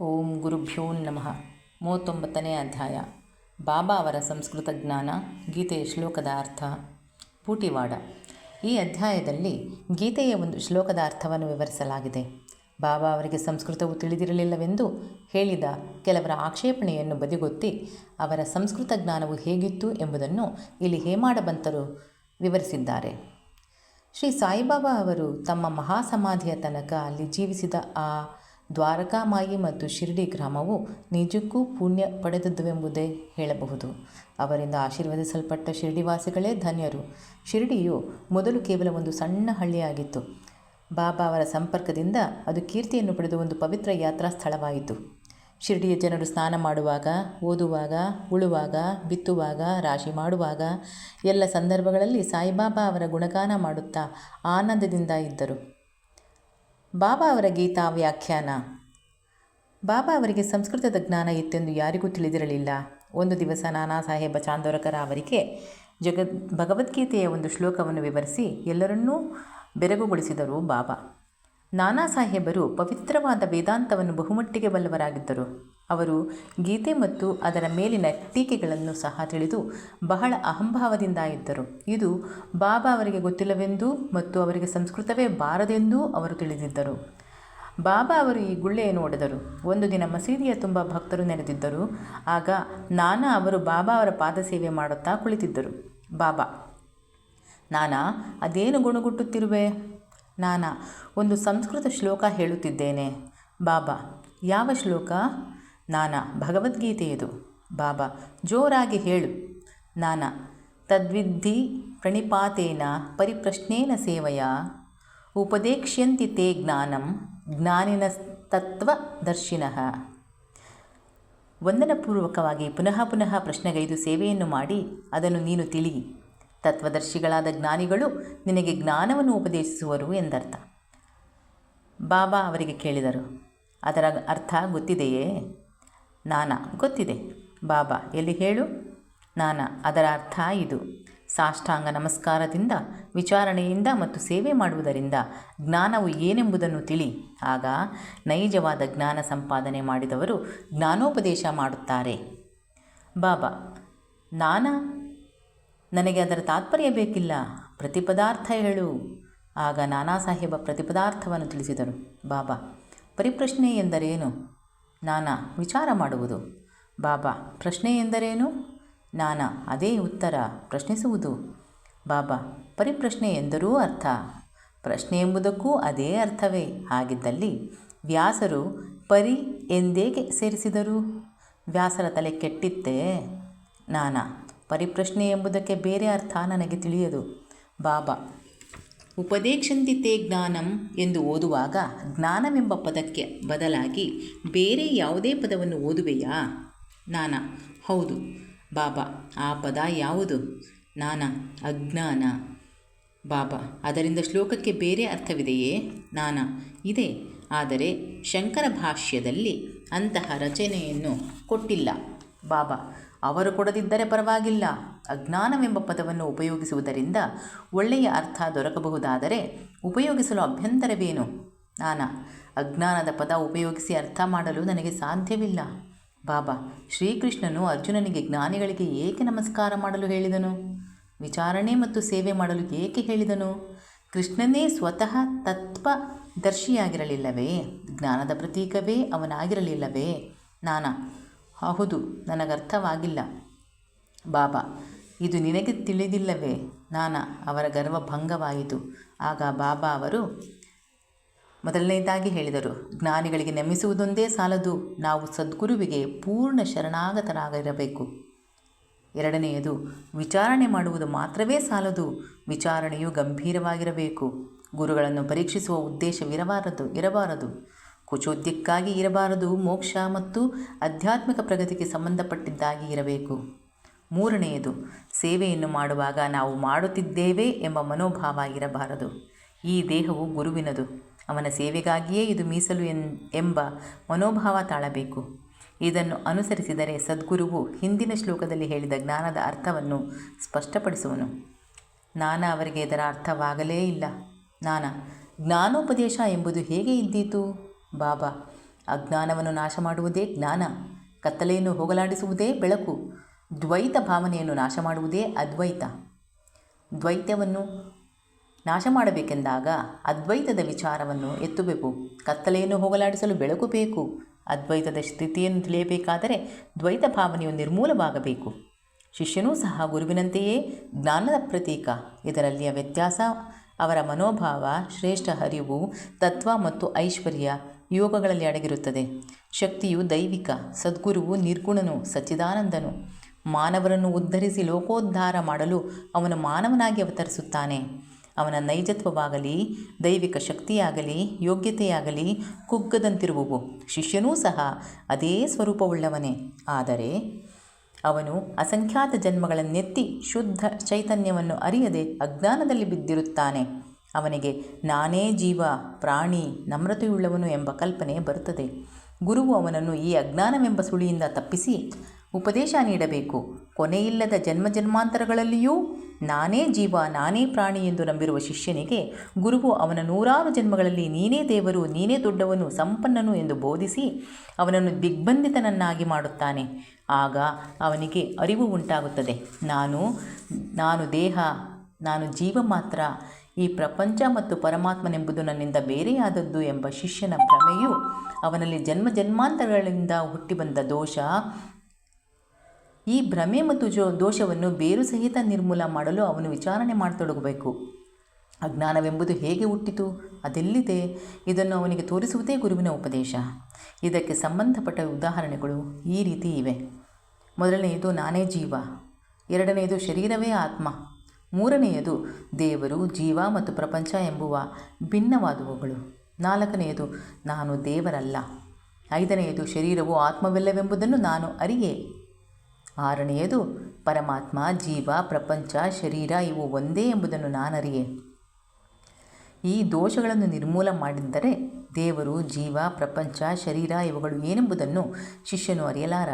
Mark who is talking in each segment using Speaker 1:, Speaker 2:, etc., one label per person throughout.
Speaker 1: ಓಂ ಗುರುಭ್ಯೋ ನಮಃ. ಮೂವತ್ತೊಂಬತ್ತನೇ ಅಧ್ಯಾಯ. ಬಾಬಾ ಅವರ ಸಂಸ್ಕೃತ ಜ್ಞಾನ, ಗೀತೆಯ ಶ್ಲೋಕದ ಅರ್ಥ. ಪೂಟಿವಾಡ. ಈ ಅಧ್ಯಾಯದಲ್ಲಿ ಗೀತೆಯ ಒಂದು ಶ್ಲೋಕದ ಅರ್ಥವನ್ನು ವಿವರಿಸಲಾಗಿದೆ. ಬಾಬಾ ಅವರಿಗೆ ಸಂಸ್ಕೃತವು ತಿಳಿದಿರಲಿಲ್ಲವೆಂದು ಹೇಳಿದ ಕೆಲವರ ಆಕ್ಷೇಪಣೆಯನ್ನು ಬದಿಗೊತ್ತಿ ಅವರ ಸಂಸ್ಕೃತ ಜ್ಞಾನವು ಹೇಗಿತ್ತು ಎಂಬುದನ್ನು ಇಲ್ಲಿ ಹೇಮಾಡಬಂತರು ವಿವರಿಸಿದ್ದಾರೆ. ಶ್ರೀ ಸಾಯಿಬಾಬಾ ಅವರು ತಮ್ಮ ಮಹಾಸಮಾಧಿಯ ತನಕ ಅಲ್ಲಿ ಜೀವಿಸಿದ ಆ ದ್ವಾರಕಾಮಾಯಿ ಮತ್ತು ಶಿರಡಿ ಗ್ರಾಮವು ನಿಜಕ್ಕೂ ಪುಣ್ಯ ಪಡೆದದ್ದುವೆಂಬುದೇ ಹೇಳಬಹುದು. ಅವರಿಂದ ಆಶೀರ್ವದಿಸಲ್ಪಟ್ಟ ಶಿರಡಿವಾಸಿಗಳೇ ಧನ್ಯರು. ಶಿರಡಿಯು ಮೊದಲು ಕೇವಲ ಒಂದು ಸಣ್ಣ ಹಳ್ಳಿಯಾಗಿತ್ತು. ಬಾಬಾ ಅವರ ಸಂಪರ್ಕದಿಂದ ಅದು ಕೀರ್ತಿಯನ್ನು ಪಡೆದು ಒಂದು ಪವಿತ್ರ ಯಾತ್ರಾ ಸ್ಥಳವಾಯಿತು ಶಿರಡಿಯ ಜನರು ಸ್ನಾನ ಮಾಡುವಾಗ, ಓದುವಾಗ, ಉಳುವಾಗ, ಬಿತ್ತುವಾಗ, ರಾಶಿ ಮಾಡುವಾಗ ಎಲ್ಲ ಸಂದರ್ಭಗಳಲ್ಲಿ ಸಾಯಿಬಾಬಾ ಅವರ ಗುಣಗಾನ ಮಾಡುತ್ತಾ ಆನಂದದಿಂದ ಇದ್ದರು. ಬಾಬಾ ಅವರ ಗೀತಾ ವ್ಯಾಖ್ಯಾನ. ಬಾಬಾ ಅವರಿಗೆ ಸಂಸ್ಕೃತದ ಜ್ಞಾನ ಇತ್ತೆಂದು ಯಾರಿಗೂ ತಿಳಿದಿರಲಿಲ್ಲ. ಒಂದು ದಿವಸ ನಾನಾ ಸಾಹೇಬ ಚಾಂದೋರಕರ ಅವರಿಗೆ ಜಗದ್, ಭಗವದ್ಗೀತೆಯ ಒಂದು ಶ್ಲೋಕವನ್ನು ವಿವರಿಸಿ ಎಲ್ಲರನ್ನೂ ಬೆರಗುಗೊಳಿಸಿದರು ಬಾಬಾ. ನಾನಾ ಸಾಹೇಬರು ಪವಿತ್ರವಾದ ವೇದಾಂತವನ್ನು ಬಹುಮಟ್ಟಿಗೆ ಬಲ್ಲವರಾಗಿದ್ದರು. ಅವರು ಗೀತೆ ಮತ್ತು ಅದರ ಮೇಲಿನ ಟೀಕೆಗಳನ್ನು ಸಹ ತಿಳಿದು ಬಹಳ ಅಹಂಭಾವದಿಂದ ಇದ್ದರು ಇದು ಬಾಬಾ ಅವರಿಗೆ ಗೊತ್ತಿಲ್ಲವೆಂದೂ ಮತ್ತು ಅವರಿಗೆ ಸಂಸ್ಕೃತವೇ ಬಾರದೆಂದೂ ಅವರು ತಿಳಿದಿದ್ದರು. ಬಾಬಾ ಅವರು ಈ ಗುಳ್ಳೆಯನ್ನು ಒಡೆದರು. ಒಂದು ದಿನ ಮಸೀದಿಯ ತುಂಬ ಭಕ್ತರು ನೆರೆದಿದ್ದರು. ಆಗ ನಾನಾ ಅವರು ಬಾಬಾ ಅವರ ಪಾದ ಸೇವೆ ಮಾಡುತ್ತಾ ಕುಳಿತಿದ್ದರು. ಬಾಬಾ, ನಾನಾ, ಅದೇನು ಗುಣಗುಟ್ಟುತ್ತಿರುವೆ? ನಾನಾ, ಒಂದು ಸಂಸ್ಕೃತ ಶ್ಲೋಕ ಹೇಳುತ್ತಿದ್ದೇನೆ. ಬಾಬಾ, ಯಾವ ಶ್ಲೋಕ? ನಾನಾ ಭಗವದ್ಗೀತೆಯದು ಬಾಬಾ, ಜೋರಾಗಿ ಹೇಳು. ನಾನಾ, ತದ್ವಿದ್ಧಿ ಪ್ರಣಿಪಾತೇನ ಪರಿಪ್ರಶ್ನೇನ ಸೇವೆಯ. ಉಪದೇಕ್ಷ್ಯಂತಿ ತೇ ಜ್ಞಾನಂ, ಜ್ಞಾನಿನ ತತ್ವದರ್ಶಿನಃ ವಂದನಪೂರ್ವಕವಾಗಿ ಪುನಃ ಪುನಃ ಪ್ರಶ್ನೆಗೈದು ಸೇವೆಯನ್ನು ಮಾಡಿ, ಅದನ್ನು ನೀನು ತಿಳಿ ತತ್ವದರ್ಶಿಗಳಾದ ಜ್ಞಾನಿಗಳು ನಿನಗೆ ಜ್ಞಾನವನ್ನು ಉಪದೇಶಿಸುವರು ಎಂದರ್ಥ. ಬಾಬಾ ಅವರಿಗೆ ಕೇಳಿದರು, ಅದರ ಅರ್ಥ ಗೊತ್ತಿದೆಯೇ? ನಾನಾ, ಗೊತ್ತಿದೆ. ಬಾಬಾ, ಎಲ್ಲಿ ಹೇಳು? ನಾನಾ, ಅದರ ಅರ್ಥ ಇದು. ಸಾಷ್ಟಾಂಗ ನಮಸ್ಕಾರದಿಂದ, ವಿಚಾರಣೆಯಿಂದ ಮತ್ತು ಸೇವೆ ಮಾಡುವುದರಿಂದ ಜ್ಞಾನವು ಏನೆಂಬುದನ್ನು ತಿಳಿ. ಆಗ ನೈಜವಾದ ಜ್ಞಾನ ಸಂಪಾದನೆ ಮಾಡಿದವರು ಜ್ಞಾನೋಪದೇಶ ಮಾಡುತ್ತಾರೆ. ಬಾಬಾ, ನಾನಾ ನನಗೆ ಅದರ ತಾತ್ಪರ್ಯ ಬೇಕಿಲ್ಲ. ಪ್ರತಿಪದಾರ್ಥ ಹೇಳು. ಆಗ ನಾನಾ ಸಾಹೇಬ ಪ್ರತಿಪದಾರ್ಥವನ್ನು ತಿಳಿಸಿದರು. ಬಾಬಾ, ಪರಿಪ್ರಶ್ನೆ ಎಂದರೇನು? ನಾನಾ, ವಿಚಾರ ಮಾಡುವುದು. ಬಾಬಾ, ಪ್ರಶ್ನೆ ಎಂದರೇನು? ನಾನಾ, ಅದೇ ಉತ್ತರ, ಪ್ರಶ್ನಿಸುವುದು. ಬಾಬಾ, ಪರಿಪ್ರಶ್ನೆ ಎಂದರೂ ಅರ್ಥ. ಪ್ರಶ್ನೆ ಎಂಬುದಕ್ಕೂ ಅದೇ ಅರ್ಥವೇ. ಹಾಗಿದ್ದಲ್ಲಿ ವ್ಯಾಸರು ಪರಿ ಎಂದೇಕೆ ಸೇರಿಸಿದರು? ವ್ಯಾಸರ ತಲೆ ಕೆಟ್ಟಿತ್ತೇ? ನಾನಾ ಪರಿಪ್ರಶ್ನೆ ಎಂಬುದಕ್ಕೆ ಬೇರೆ ಅರ್ಥ ನನಗೆ ತಿಳಿಯದು. ಬಾಬಾ ಉಪದೇಶಂತಿತೆ ಜ್ಞಾನಂ ಎಂದು ಓದುವಾಗ ಜ್ಞಾನವೆಂಬ ಪದಕ್ಕೆ ಬದಲಾಗಿ ಬೇರೆ ಯಾವುದೇ ಪದವನ್ನು ಓದುವೆಯಾ? ನಾನ, ಹೌದು. ಬಾಬಾ, ಆ ಪದ ಯಾವುದು? ನಾನ, ಅಜ್ಞಾನ. ಬಾಬಾ, ಅದರಿಂದ ಶ್ಲೋಕಕ್ಕೆ ಬೇರೆ ಅರ್ಥವಿದೆಯೇ? ನಾನ, ಇದೆ. ಆದರೆ ಶಂಕರ ಭಾಷ್ಯದಲ್ಲಿ ಅಂತಹ ರಚನೆಯನ್ನು ಕೊಟ್ಟಿಲ್ಲ. ಬಾಬಾ, ಅವರು ಕೊಡದಿದ್ದರೆ ಪರವಾಗಿಲ್ಲ. ಅಜ್ಞಾನವೆಂಬ ಪದವನ್ನು ಉಪಯೋಗಿಸುವುದರಿಂದ ಒಳ್ಳೆಯ ಅರ್ಥ ದೊರಕಬಹುದಾದರೆ ಉಪಯೋಗಿಸಲು ಅಭ್ಯಂತರವೇನು? ನಾನಾ, ಅಜ್ಞಾನದ ಪದ ಉಪಯೋಗಿಸಿ ಅರ್ಥ ಮಾಡಲು ನನಗೆ ಸಾಧ್ಯವಿಲ್ಲ. ಬಾಬಾ, ಶ್ರೀಕೃಷ್ಣನು ಅರ್ಜುನನಿಗೆ ಜ್ಞಾನಿಗಳಿಗೆ ಏಕೆ ನಮಸ್ಕಾರ ಮಾಡಲು ಹೇಳಿದನು? ವಿಚಾರಣೆ ಮತ್ತು ಸೇವೆ ಮಾಡಲು ಏಕೆ ಹೇಳಿದನು? ಕೃಷ್ಣನೇ ಸ್ವತಃ ತತ್ವದರ್ಶಿಯಾಗಿರಲಿಲ್ಲವೇ? ಜ್ಞಾನದ ಪ್ರತೀಕವೇ ಅವನಾಗಿರಲಿಲ್ಲವೇ? ನಾನಾ ಹೌದು, ನನಗರ್ಥವಾಗಿಲ್ಲ. ಬಾಬಾ, ಇದು ನಿನಗೆ ತಿಳಿದಿಲ್ಲವೇ? ನಾನಾ, ಅವರ ಗರ್ವ ಭಂಗವಾಯಿತು. ಆಗ ಬಾಬಾ ಅವರು ಮೊದಲನೇದಾಗಿ ಹೇಳಿದರು, ಜ್ಞಾನಿಗಳಿಗೆ ನೆಮ್ಮಿಸುವುದೊಂದೇ ಸಾಲದು, ನಾವು ಸದ್ಗುರುವಿಗೆ ಪೂರ್ಣ ಶರಣಾಗತರಾಗಿರಬೇಕು. ಎರಡನೆಯದು, ವಿಚಾರಣೆ ಮಾಡುವುದು ಮಾತ್ರವೇ ಸಾಲದು, ವಿಚಾರಣೆಯು ಗಂಭೀರವಾಗಿರಬೇಕು. ಗುರುಗಳನ್ನು ಪರೀಕ್ಷಿಸುವ ಉದ್ದೇಶವಿರಬಾರದು ಇರಬಾರದು. ಕುಚೋದ್ಯಕ್ಕಾಗಿ ಇರಬಾರದು. ಮೋಕ್ಷ ಮತ್ತು ಆಧ್ಯಾತ್ಮಿಕ ಪ್ರಗತಿಗೆ ಸಂಬಂಧಪಟ್ಟಿದ್ದಾಗಿ ಇರಬೇಕು. ಮೂರನೆಯದು, ಸೇವೆಯನ್ನು ಮಾಡುವಾಗ ನಾವು ಮಾಡುತ್ತಿದ್ದೇವೆ ಎಂಬ ಮನೋಭಾವ ಇರಬಾರದು. ಈ ದೇಹವು ಗುರುವಿನದು. ಅವನ ಸೇವೆಗಾಗಿಯೇ ಇದು ಮೀಸಲು ಎಂಬ ಮನೋಭಾವ ತಾಳಬೇಕು. ಇದನ್ನು ಅನುಸರಿಸಿದರೆ ಸದ್ಗುರುವು ಹಿಂದಿನ ಶ್ಲೋಕದಲ್ಲಿ ಹೇಳಿದ ಜ್ಞಾನದ ಅರ್ಥವನ್ನು ಸ್ಪಷ್ಟಪಡಿಸುವನು. ನಾನಾ ಅವರಿಗೆ ಇದರ ಅರ್ಥವಾಗಲೇ ಇಲ್ಲ. ನಾನಾ, ಜ್ಞಾನೋಪದೇಶ ಎಂಬುದು ಹೇಗೆ ಇದ್ದೀತು? ಬಾಬಾ, ಅಜ್ಞಾನವನ್ನು ನಾಶ ಮಾಡುವುದೇ ಜ್ಞಾನ. ಕತ್ತಲೆಯನ್ನು ಹೋಗಲಾಡಿಸುವುದೇ ಬೆಳಕು. ದ್ವೈತ ಭಾವನೆಯನ್ನು ನಾಶ ಮಾಡುವುದೇ ಅದ್ವೈತ. ದ್ವೈತವನ್ನು ನಾಶ ಮಾಡಬೇಕೆಂದಾಗ ಅದ್ವೈತದ ವಿಚಾರವನ್ನು ಎತ್ತಬೇಕು ಕತ್ತಲೆಯನ್ನು ಹೋಗಲಾಡಿಸಲು ಬೆಳಕು ಬೇಕು. ಅದ್ವೈತದ ಸ್ಥಿತಿಯನ್ನು ತಿಳಿಯಬೇಕಾದರೆ ದ್ವೈತ ಭಾವನೆಯು ನಿರ್ಮೂಲವಾಗಬೇಕು. ಶಿಷ್ಯನೂ ಸಹ ಗುರುವಿನಂತೆಯೇ ಜ್ಞಾನದ ಪ್ರತೀಕ. ಇದರಲ್ಲಿಯ ವ್ಯತ್ಯಾಸ, ಅವರ ಮನೋಭಾವ, ಶ್ರೇಷ್ಠ ಹರಿವು, ತತ್ವ ಮತ್ತು ಐಶ್ವರ್ಯ ಯೋಗಗಳಲ್ಲಿ ಅಡಗಿರುತ್ತದೆ. ಶಕ್ತಿಯು ದೈವಿಕ, ಸದ್ಗುರುವು ನಿರ್ಗುಣನು, ಸಚ್ಚಿದಾನಂದನು. ಮಾನವರನ್ನು ಉದ್ಧರಿಸಿ ಲೋಕೋದ್ಧಾರ ಮಾಡಲು ಅವನು ಮಾನವನಾಗಿ ಅವತರಿಸುತ್ತಾನೆ. ಅವನ ನೈಜತ್ವವಾಗಲಿ, ದೈವಿಕ ಶಕ್ತಿಯಾಗಲಿ, ಯೋಗ್ಯತೆಯಾಗಲಿ ಕುಗ್ಗದಂತಿರುವವು. ಶಿಷ್ಯನೂ ಸಹ ಅದೇ ಸ್ವರೂಪವುಳ್ಳವನೇ. ಆದರೆ ಅವನು ಅಸಂಖ್ಯಾತ ಜನ್ಮಗಳನ್ನೆತ್ತಿ ಶುದ್ಧ ಚೈತನ್ಯವನ್ನು ಅರಿಯದೆ ಅಜ್ಞಾನದಲ್ಲಿ ಬಿದ್ದಿರುತ್ತಾನೆ. ಅವನಿಗೆ, ನಾನೇ ಜೀವ, ಪ್ರಾಣಿ, ನಮ್ರತೆಯುಳ್ಳವನು ಎಂಬ ಕಲ್ಪನೆ ಬರುತ್ತದೆ. ಗುರುವು ಅವನನ್ನು ಈ ಅಜ್ಞಾನವೆಂಬ ಸುಳಿಯಿಂದ ತಪ್ಪಿಸಿ ಉಪದೇಶ ನೀಡಬೇಕು. ಕೊನೆಯಿಲ್ಲದ ಜನ್ಮ ಜನ್ಮಾಂತರಗಳಲ್ಲಿಯೂ ನಾನೇ ಜೀವ, ನಾನೇ ಪ್ರಾಣಿ ಎಂದು ನಂಬಿರುವ ಶಿಷ್ಯನಿಗೆ, ಗುರುವು ಅವನ ನೂರಾರು ಜನ್ಮಗಳಲ್ಲಿ ನೀನೇ ದೇವರು, ನೀನೇ ದೊಡ್ಡವನು, ಸಂಪನ್ನನು ಎಂದು ಬೋಧಿಸಿ ಅವನನ್ನು ದಿಗ್ಬಂಧಿತನನ್ನಾಗಿ ಮಾಡುತ್ತಾನೆ. ಆಗ ಅವನಿಗೆ ಅರಿವು ಉಂಟಾಗುತ್ತದೆ. ನಾನು ನಾನು ದೇಹ, ನಾನು ಜೀವ ಮಾತ್ರ ಈ ಪ್ರಪಂಚ ಮತ್ತು ಪರಮಾತ್ಮನೆಂಬುದು ನನ್ನಿಂದ ಬೇರೆಯಾದದ್ದು ಎಂಬ ಶಿಷ್ಯನ ಭ್ರಮೆಯು ಅವನಲ್ಲಿ ಜನ್ಮ ಜನ್ಮಾಂತರಗಳಿಂದ ಹುಟ್ಟಿಬಂದ ದೋಷ. ಈ ಭ್ರಮೆ ಮತ್ತು ಜೋ ದೋಷವನ್ನು ಬೇರು ಸಹಿತ ನಿರ್ಮೂಲ ಮಾಡಲು ಅವನು ವಿಚಾರಣೆ ಮಾಡತೊಡಗಬೇಕು. ಅಜ್ಞಾನವೆಂಬುದು ಹೇಗೆ ಹುಟ್ಟಿತು? ಅದೆಲ್ಲಿದೆ? ಇದನ್ನು ಅವನಿಗೆ ತೋರಿಸುವುದೇ ಗುರುವಿನ ಉಪದೇಶ. ಇದಕ್ಕೆ ಸಂಬಂಧಪಟ್ಟ ಉದಾಹರಣೆಗಳು ಈ ರೀತಿ ಇವೆ. ಮೊದಲನೆಯದು ನಾನೇ ಜೀವ. ಎರಡನೆಯದು ಶರೀರವೇ ಆತ್ಮ. ಮೂರನೆಯದು, ದೇವರು ಜೀವ ಮತ್ತು ಪ್ರಪಂಚ ಎಂಬುವ ಭಿನ್ನವಾದವುಗಳು. ನಾಲ್ಕನೆಯದು, ನಾನು ದೇವರಲ್ಲ. ಐದನೆಯದು, ಶರೀರವು ಆತ್ಮವಿಲ್ಲವೆಂಬುದನ್ನು ನಾನು ಅರಿಯೆ. ಆರನೆಯದು, ಪರಮಾತ್ಮ, ಜೀವ, ಪ್ರಪಂಚ, ಶರೀರ ಇವು ಒಂದೇ ಎಂಬುದನ್ನು ನಾನರಿಯೆ ಈ ದೋಷಗಳನ್ನು ನಿರ್ಮೂಲ ಮಾಡಿದ್ದರೆ ದೇವರು, ಜೀವ, ಪ್ರಪಂಚ, ಶರೀರ ಇವುಗಳು ಏನೆಂಬುದನ್ನು ಶಿಷ್ಯನು ಅರಿಯಲಾರ.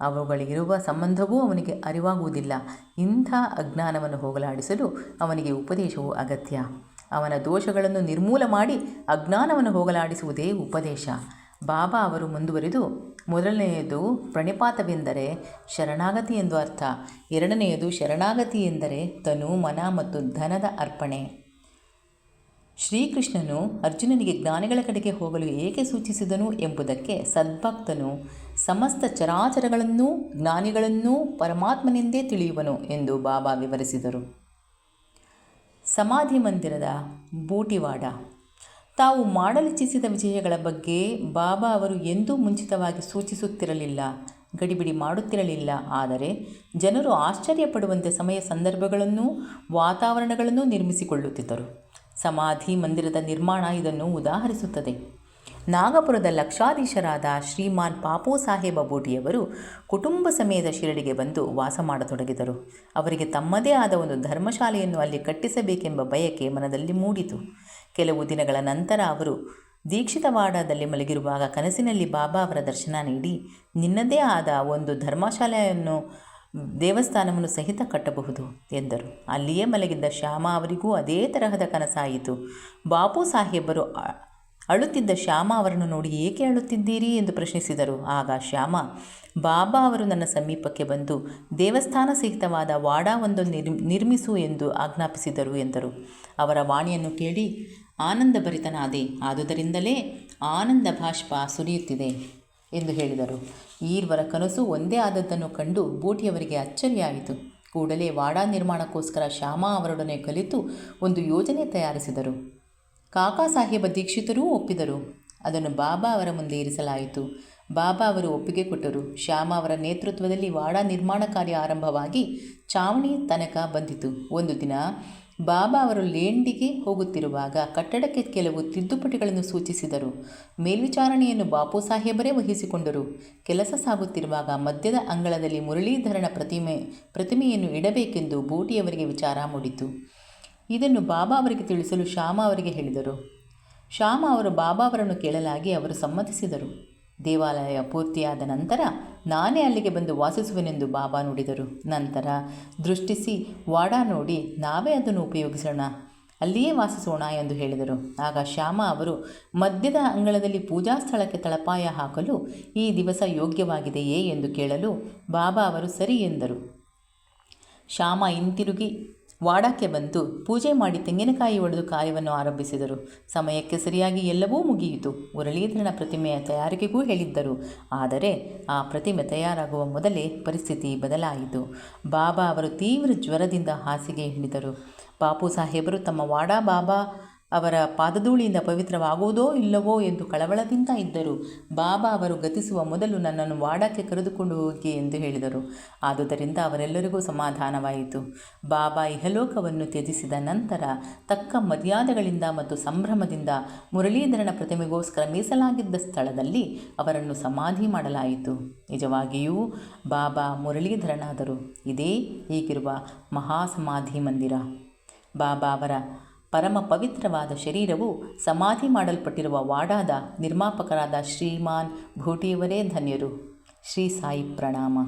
Speaker 1: ಅವುಗಳಿಗಿರುವ ಸಂಬಂಧವೂ ಅವನಿಗೆ ಅರಿವಾಗುವುದಿಲ್ಲ. ಇಂಥ ಅಜ್ಞಾನವನ್ನು ಹೋಗಲಾಡಿಸಲು ಅವನಿಗೆ ಉಪದೇಶವು ಅಗತ್ಯ. ಅವನ ದೋಷಗಳನ್ನು ನಿರ್ಮೂಲ ಮಾಡಿ ಅಜ್ಞಾನವನ್ನು ಹೋಗಲಾಡಿಸುವುದೇ ಉಪದೇಶ. ಬಾಬಾ ಅವರು ಮುಂದುವರಿದು, ಮೊದಲನೆಯದು ಪ್ರಣಿಪಾತವೆಂದರೆ ಶರಣಾಗತಿ ಎಂದು ಅರ್ಥ. ಎರಡನೆಯದು ಶರಣಾಗತಿ ಎಂದರೆ ತನು, ಮನ ಮತ್ತು ಧನದ ಅರ್ಪಣೆ. ಶ್ರೀಕೃಷ್ಣನು ಅರ್ಜುನನಿಗೆ ಜ್ಞಾನಿಗಳ ಕಡೆಗೆ ಹೋಗಲು ಏಕೆ ಸೂಚಿಸಿದನು ಎಂಬುದಕ್ಕೆ ಸದ್ಭಕ್ತನು ಸಮಸ್ತ ಚರಾಚರಗಳನ್ನೂ ಜ್ಞಾನಿಗಳನ್ನೂ ಪರಮಾತ್ಮನೆಂದೇ ತಿಳಿಯುವನು ಎಂದು ಬಾಬಾ ವಿವರಿಸಿದರು. ಸಮಾಧಿ ಮಂದಿರದ ಬೂಟಿವಾಡ. ತಾವು ಮಾಡಲಿಚ್ಛಿಸಿದ ವಿಷಯಗಳ ಬಗ್ಗೆ ಬಾಬಾ ಅವರು ಎಂದೂ ಮುಂಚಿತವಾಗಿ ಸೂಚಿಸುತ್ತಿರಲಿಲ್ಲ, ಗಡಿಬಿಡಿ ಮಾಡುತ್ತಿರಲಿಲ್ಲ. ಆದರೆ ಜನರು ಆಶ್ಚರ್ಯಪಡುವಂತೆ ಸಮಯ ಸಂದರ್ಭಗಳನ್ನೂ ವಾತಾವರಣಗಳನ್ನೂ ನಿರ್ಮಿಸಿಕೊಳ್ಳುತ್ತಿದ್ದರು. ಸಮಾಧಿ ಮಂದಿರದ ನಿರ್ಮಾಣ ಇದನ್ನು ಉದಾಹರಿಸುತ್ತದೆ. ನಾಗಪುರದ ಲಕ್ಷಾಧೀಶರಾದ ಶ್ರೀಮಾನ್ ಪಾಪು ಸಾಹೇಬ ಬೋಟಿಯವರು ಕುಟುಂಬ ಸಮೇತ ಶಿರಡಿಗೆ ಬಂದು ವಾಸ ಮಾಡತೊಡಗಿದರು. ಅವರಿಗೆ ತಮ್ಮದೇ ಆದ ಒಂದು ಧರ್ಮಶಾಲೆಯನ್ನು ಅಲ್ಲಿ ಕಟ್ಟಿಸಬೇಕೆಂಬ ಬಯಕೆ ಮನದಲ್ಲಿ ಮೂಡಿತು. ಕೆಲವು ದಿನಗಳ ನಂತರ ಅವರು ದೀಕ್ಷಿತವಾಡದಲ್ಲಿ ಮಲಗಿರುವಾಗ ಕನಸಿನಲ್ಲಿ ಬಾಬಾ ಅವರ ದರ್ಶನ ನೀಡಿ, ನಿನ್ನದೇ ಆದ ಒಂದು ಧರ್ಮಶಾಲೆಯನ್ನು, ದೇವಸ್ಥಾನವನ್ನು ಸಹಿತ ಕಟ್ಟಬಹುದು ಎಂದರು. ಅಲ್ಲಿಯೇ ಮಲಗಿದ್ದ ಶ್ಯಾಮ ಅವರಿಗೂ ಅದೇ ತರಹದ ಕನಸಾಯಿತು. ಬಾಪು ಸಾಹೇಬರು ಅಳುತ್ತಿದ್ದ ಶ್ಯಾಮ ಅವರನ್ನು ನೋಡಿ ಏಕೆ ಅಳುತ್ತಿದ್ದೀರಿ ಎಂದು ಪ್ರಶ್ನಿಸಿದರು. ಆಗ ಶ್ಯಾಮ, ಬಾಬಾ ಅವರು ನನ್ನ ಸಮೀಪಕ್ಕೆ ಬಂದು ದೇವಸ್ಥಾನ ಸಹಿತವಾದ ವಾಡಾವೊಂದು ನಿರ್ ನಿರ್ಮಿಸು ಎಂದು ಆಜ್ಞಾಪಿಸಿದರು ಎಂದರು. ಅವರ ವಾಣಿಯನ್ನು ಕೇಳಿ ಆನಂದಭರಿತನಾದೆ. ಆದುದರಿಂದಲೇ ಆನಂದ ಭಾಷ್ಪ ಸುರಿಯುತ್ತಿದೆ ಎಂದು ಹೇಳಿದರು. ಈರ್ವರ ಕನಸು ಒಂದೇ ಆದದ್ದನ್ನು ಕಂಡು ಬೂಟಿಯವರಿಗೆ ಅಚ್ಚರಿಯಾಯಿತು. ಕೂಡಲೇ ವಾಡಾ ನಿರ್ಮಾಣಕ್ಕೋಸ್ಕರ ಶ್ಯಾಮ ಅವರೊಡನೆ ಕಲಿತು ಒಂದು ಯೋಜನೆ ತಯಾರಿಸಿದರು. ಕಾಕಾ ಸಾಹೇಬ ದೀಕ್ಷಿತರೂ ಒಪ್ಪಿದರು. ಅದನ್ನು ಬಾಬಾ ಅವರ ಮುಂದೆ ಇರಿಸಲಾಯಿತು. ಬಾಬಾ ಅವರು ಒಪ್ಪಿಗೆ ಕೊಟ್ಟರು. ಶ್ಯಾಮ ಅವರ ನೇತೃತ್ವದಲ್ಲಿ ವಾಡಾ ನಿರ್ಮಾಣ ಕಾರ್ಯ ಆರಂಭವಾಗಿ ಚಾವಣಿ ತನಕ ಬಂದಿತು. ಒಂದು ದಿನ ಬಾಬಾ ಅವರು ಲೇಂಡಿಗೆ ಹೋಗುತ್ತಿರುವಾಗ ಕಟ್ಟಡಕ್ಕೆ ಕೆಲವು ತಿದ್ದುಪಡಿಗಳನ್ನು ಸೂಚಿಸಿದರು. ಮೇಲ್ವಿಚಾರಣೆಯನ್ನು ಬಾಪು ಸಾಹೇಬರೇ ವಹಿಸಿಕೊಂಡರು. ಕೆಲಸ ಸಾಗುತ್ತಿರುವಾಗ ಮಧ್ಯದ ಅಂಗಳದಲ್ಲಿ ಮುರಳೀಧರನ ಪ್ರತಿಮೆ, ಪ್ರತಿಮೆಯನ್ನು ಇಡಬೇಕೆಂದು ಬೂಟಿಯವರಿಗೆ ವಿಚಾರ ಮೂಡಿತು. ಇದನ್ನು ಬಾಬಾ ಅವರಿಗೆ ತಿಳಿಸಲು ಶ್ಯಾಮ ಅವರಿಗೆ ಹೇಳಿದರು. ಶ್ಯಾಮ ಅವರು ಬಾಬಾ ಅವರನ್ನು ಕೇಳಲಾಗಿ ಅವರು ಸಮ್ಮತಿಸಿದರು. ದೇವಾಲಯ ಪೂರ್ತಿಯಾದ ನಂತರ ನಾನೇ ಅಲ್ಲಿಗೆ ಬಂದು ವಾಸಿಸುವೆನೆಂದು ಬಾಬಾ ನುಡಿದರು. ನಂತರ ದೃಷ್ಟಿಸಿ, ವಾಡಾ ನೋಡಿ, ನಾವೇ ಅದನ್ನು ಉಪಯೋಗಿಸೋಣ. ಅಲ್ಲಿಯೇ ವಾಸಿಸೋಣ ಎಂದು ಹೇಳಿದರು. ಆಗ ಶ್ಯಾಮ ಅವರು ಮಧ್ಯದ ಅಂಗಳದಲ್ಲಿ ಪೂಜಾ ಸ್ಥಳಕ್ಕೆ ತಳಪಾಯ ಹಾಕಲು ಈ ದಿವಸ ಯೋಗ್ಯವಾಗಿದೆಯೇ ಎಂದು ಕೇಳಲು ಬಾಬಾ ಅವರು ಸರಿ ಎಂದರು. ಶ್ಯಾಮ ಹಿಂತಿರುಗಿ ವಾಡಕ್ಕೆ ಬಂತು ಪೂಜೆ ಮಾಡಿ ತೆಂಗಿನಕಾಯಿ ಒಡೆದು ಕಾರ್ಯವನ್ನು ಆರಂಭಿಸಿದರು. ಸಮಯಕ್ಕೆ ಸರಿಯಾಗಿ ಎಲ್ಲವೂ ಮುಗಿಯಿತು. ಮುರಳೀಧರನ ಪ್ರತಿಮೆಯ ತಯಾರಿಕೆಗೂ ಹೇಳಿದ್ದರು. ಆದರೆ ಆ ಪ್ರತಿಮೆ ತಯಾರಾಗುವ ಮೊದಲೇ ಪರಿಸ್ಥಿತಿ ಬದಲಾಯಿತು. ಬಾಬಾ ಅವರು ತೀವ್ರ ಜ್ವರದಿಂದ ಹಾಸಿಗೆ ಹಿಡಿದರು. ಬಾಪು ಸಾಹೇಬರು ತಮ್ಮ ವಾಡಾ ಬಾಬಾ ಅವರ ಪಾದಧೂಳಿಯಿಂದ ಪವಿತ್ರವಾಗುವುದೋ ಇಲ್ಲವೋ ಎಂದು ಕಳವಳದಿಂದ ಇದ್ದರು. ಬಾಬಾ ಅವರು ಗತಿಸುವ ಮೊದಲು ನನ್ನನ್ನು ವಾಡಕ್ಕೆ ಕರೆದುಕೊಂಡು ಹೋಗಿ ಎಂದು ಹೇಳಿದರು. ಆದುದರಿಂದ ಅವರೆಲ್ಲರಿಗೂ ಸಮಾಧಾನವಾಯಿತು. ಬಾಬಾ ಇಹಲೋಕವನ್ನು ತ್ಯಜಿಸಿದ ನಂತರ ತಕ್ಕ ಮರ್ಯಾದೆಗಳಿಂದ ಮತ್ತು ಸಂಭ್ರಮದಿಂದ ಮುರಳೀಧರನ ಪ್ರತಿಮೆಗೋಸ್ಕರ ಮೀಸಲಾಗಿದ್ದ ಸ್ಥಳದಲ್ಲಿ ಅವರನ್ನು ಸಮಾಧಿ ಮಾಡಲಾಯಿತು. ನಿಜವಾಗಿಯೂ ಬಾಬಾ ಮುರಳೀಧರನಾದರು. ಇದೇ ಈಗಿರುವ ಮಹಾಸಮಾಧಿ ಮಂದಿರ. ಬಾಬಾ ಅವರ ಪರಮ ಪವಿತ್ರವಾದ ಶರೀರವು ಸಮಾಧಿ ಮಾಡಲ್ಪಟ್ಟಿರುವ ವಾಡಾದ ನಿರ್ಮಾಪಕರಾದ ಶ್ರೀಮಾನ್ ಭೂಟಿಯವರೇ ಧನ್ಯರು. ಶ್ರೀ ಸಾಯಿ ಪ್ರಣಾಮ.